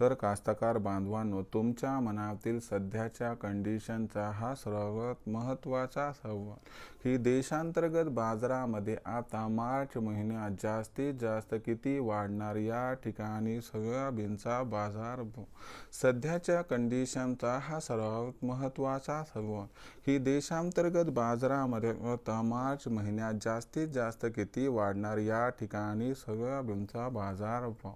तर कास्तकार बांधवांनो तुमच्या मनातील सध्याच्या कंडिशनचा हा सर्वात महत्त्वाचा सवाल. की देशांतर्गत बाजारामध्ये आता मार्च महिन्यात जास्तीत जास्त किती वाढणार या ठिकाणी सोयाबीनचा बाजार सध्याच्या कंडिशनचा हा सर्वात महत्त्वाचा सवाल. की देशांतर्गत बाजारामध्ये आता मार्च महिन्यात जास्तीत जास्त किती वाढणार या ठिकाणी सोयाबीनचा बाजार भाव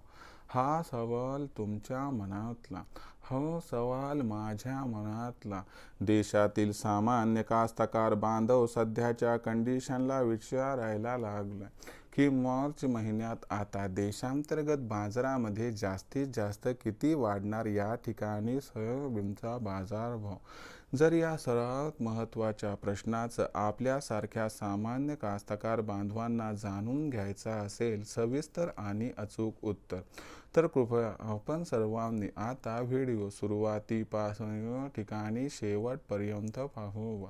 हा सवाल तुमच्या मनातला हा सवाल माझ्या मनातला. देशातील सामान्य कास्तकार बांधव सध्याच्या कंडिशनला विचारायला लागलाय की मार्च महिन्यात आता देशांतर्गत बाजारामध्ये जास्तीत जास्त किती वाढणार या ठिकाणी सोयाबीनचा बाजारभाव जर या सर्वात महत्त्वाच्या प्रश्नाचं आपल्यासारख्या सामान्य कास्तकार बांधवांना जाणून घ्यायचं असेल सविस्तर आणि अचूक उत्तर तर कृपया आपण सर्वांनी आता व्हिडिओ सुरुवातीपासून ठिकाणी शेवटपर्यंत पाहूवा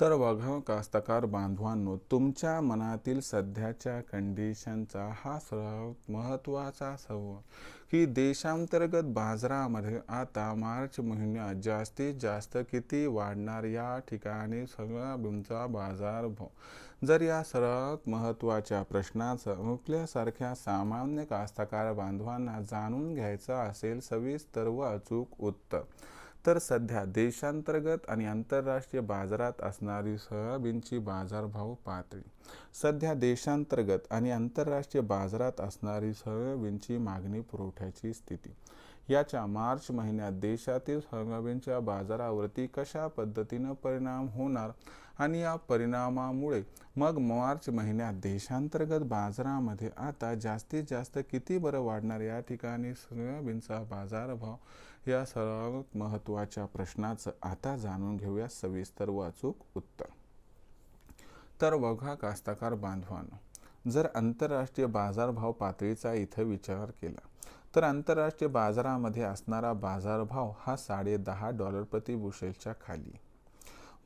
तर बघा कास्तकार बांधवांनो तुमच्या मनातील सध्याच्या कंडिशनचा हा सर्वात महत्त्वाचा सव की देशांतर्गत बाजारामध्ये आता मार्च महिन्यात जास्तीत जास्त किती वाढणार या ठिकाणी सगळा बाजार भाव जर या सर्वात महत्त्वाच्या प्रश्नाचं आपल्यासारख्या सामान्य कास्तकार बांधवांना जाणून घ्यायचं असेल सविस्तर व अचूक उत्तर. तर सध्या देशांतर्गत आणि आंतरराष्ट्रीय बाजारात असणारी सोयाबीनची बाजारभाव पातळी सध्या देशांतर्गत आणि आंतरराष्ट्रीय बाजारात असणारी सोयाबीनची मागणी पुरवठ्याची स्थिती. याच्या मार्च महिन्यात देशातील सोयाबीनच्या बाजारावरती कशा पद्धतीनं परिणाम होणार? आणि या परिणामामुळे मग मार्च महिन्यात देशांतर्गत बाजारामध्ये आता जास्तीत जास्त किती बरं वाढणार या ठिकाणी सोयाबीनचा बाजारभाव? या सर्वात महत्त्वाच्या प्रश्नाचं आता जाणून घेऊया सविस्तर व अचूक उत्तर. तर बघा कास्तकार बांधवांनो जर आंतरराष्ट्रीय बाजारभाव पातळीचा इथं विचार केला तर आंतरराष्ट्रीय बाजारामध्ये असणारा बाजारभाव हा साडे दहा डॉलर प्रति बुशेलच्या खाली.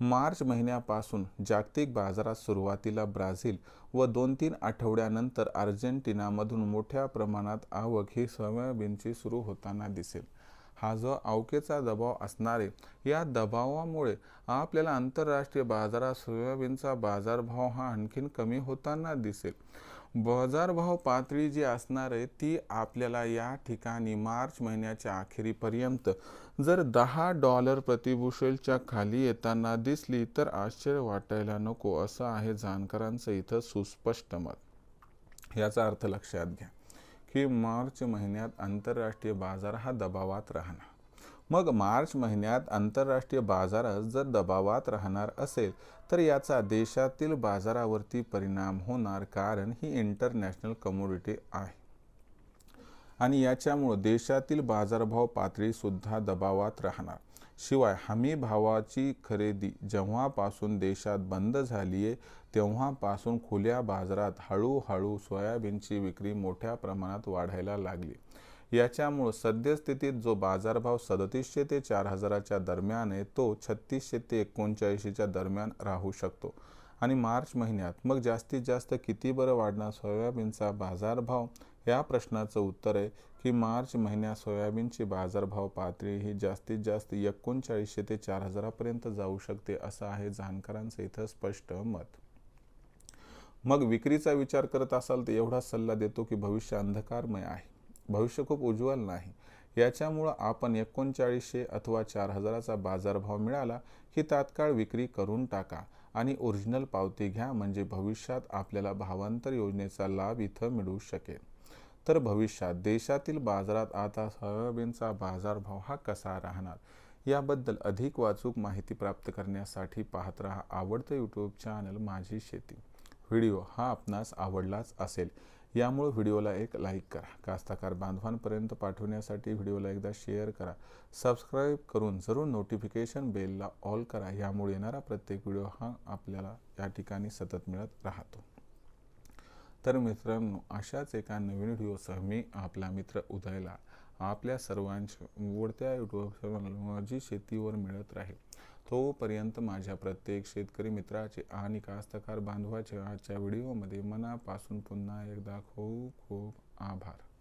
मार्च महिन्यापासून जागतिक बाजारात सुरुवातीला ब्राझील व दोन तीन आठवड्यानंतर अर्जेंटिनामधून मोठ्या प्रमाणात आवक ही सोयाबीनची सुरू होताना दिसेल. हा जो अवकेचा दबाव असणारे या दबावामुळे आपल्याला आंतरराष्ट्रीय बाजारात सोयाबीनचा बाजारभाव हा आणखीन कमी होताना दिसेल. बाजारभाव पातळी जी असणार आहे ती आपल्याला या ठिकाणी मार्च महिन्याच्या अखेरीपर्यंत जर दहा डॉलर प्रतिबुशेलच्या खाली येताना दिसली तर आश्चर्य वाटायला नको असं आहे जाणकारांचं इथं सुस्पष्ट मत. याचा अर्थ लक्षात घ्या की मार्च महिन्यात आंतरराष्ट्रीय बाजार हा दबावात राहणार. मग मार्च महिन्यात आंतरराष्ट्रीय बाजारात जर दबावात राहणार असेल तर याचा देशातील बाजारावरती परिणाम होणार कारण ही इंटरनॅशनल कमोडिटी आहे. आणि याच्यामुळं देशातील बाजारभाव पातळीसुद्धा दबावात राहणार. शिवाय हमी भावाची खरेदी जेव्हापासून देशात बंद झाली आहे तेव्हापासून खुल्या बाजारात हळूहळू सोयाबीनची विक्री मोठ्या प्रमाणात वाढायला लागली. याच्यामुळं सद्यस्थितीत जो बाजारभाव सदतीसशे ते चार हजाराच्या दरम्यान आहे तो छत्तीसशे ते एकोणचाळीसशेच्या दरम्यान राहू शकतो. आणि मार्च महिन्यात मग जास्तीत जास्त किती बरं वाढणार सोयाबीनचा बाजारभाव? या प्रश्नाचं उत्तर आहे की मार्च महिन्यात सोयाबीनची बाजारभाव पातळी ही जास्तीत जास्त एकोणचाळीसशे ते चार हजारापर्यंत जाऊ शकते असं आहे जाणकारांचं इथं स्पष्ट मत. मग विक्रीचा विचार करत असाल तर एवढा सल्ला देतो की भविष्य अंधकारमय आहे. भविष्य खूप उज्ज्वल नाही. याच्यामुळं आपण एकोणचाळीसशे अथवा चार हजाराचा बाजारभाव मिळाला की तात्काळ विक्री करून टाका आणि ओरिजिनल पावती घ्या म्हणजे भविष्यात आपल्याला भावांतर योजनेचा लाभ इथं मिळू शकेल. तर भविष्यात देशातील बाजारात आता सोयाबीनचा बाजारभाव हा कसा राहणार? याबद्दल अधिक वाचूक माहिती प्राप्त करण्यासाठी पाहत राहा आवडतं यूट्यूब चॅनल माझी शेती. व्हिडिओ हा आपणास आवडलाच असेल. यामुळे व्हिडिओला एक लाईक करा. कास्तकार बांधवांपर्यंत पाठवण्यासाठी व्हिडिओला एकदा शेअर करा. सबस्क्राईब करून जरूर नोटिफिकेशन बेलला ऑल करा. यामुळे येणारा प्रत्येक व्हिडिओ हा आपल्याला या ठिकाणी सतत मिळत राहतो. तर मित्रांनो अशाच एका नवीन व्हिडिओसह मी आपला मित्र उदयला आपल्या सर्वांच्या आवडत्या युट्यूब माझी शेतीवर मिळत राहील. तोपर्यंत माझ्या प्रत्येक शेतकरी मित्राचे आणि कास्तकार बांधवाचे आजच्या व्हिडिओमध्ये मनापासून पुन्हा एकदा खूप खूप आभार.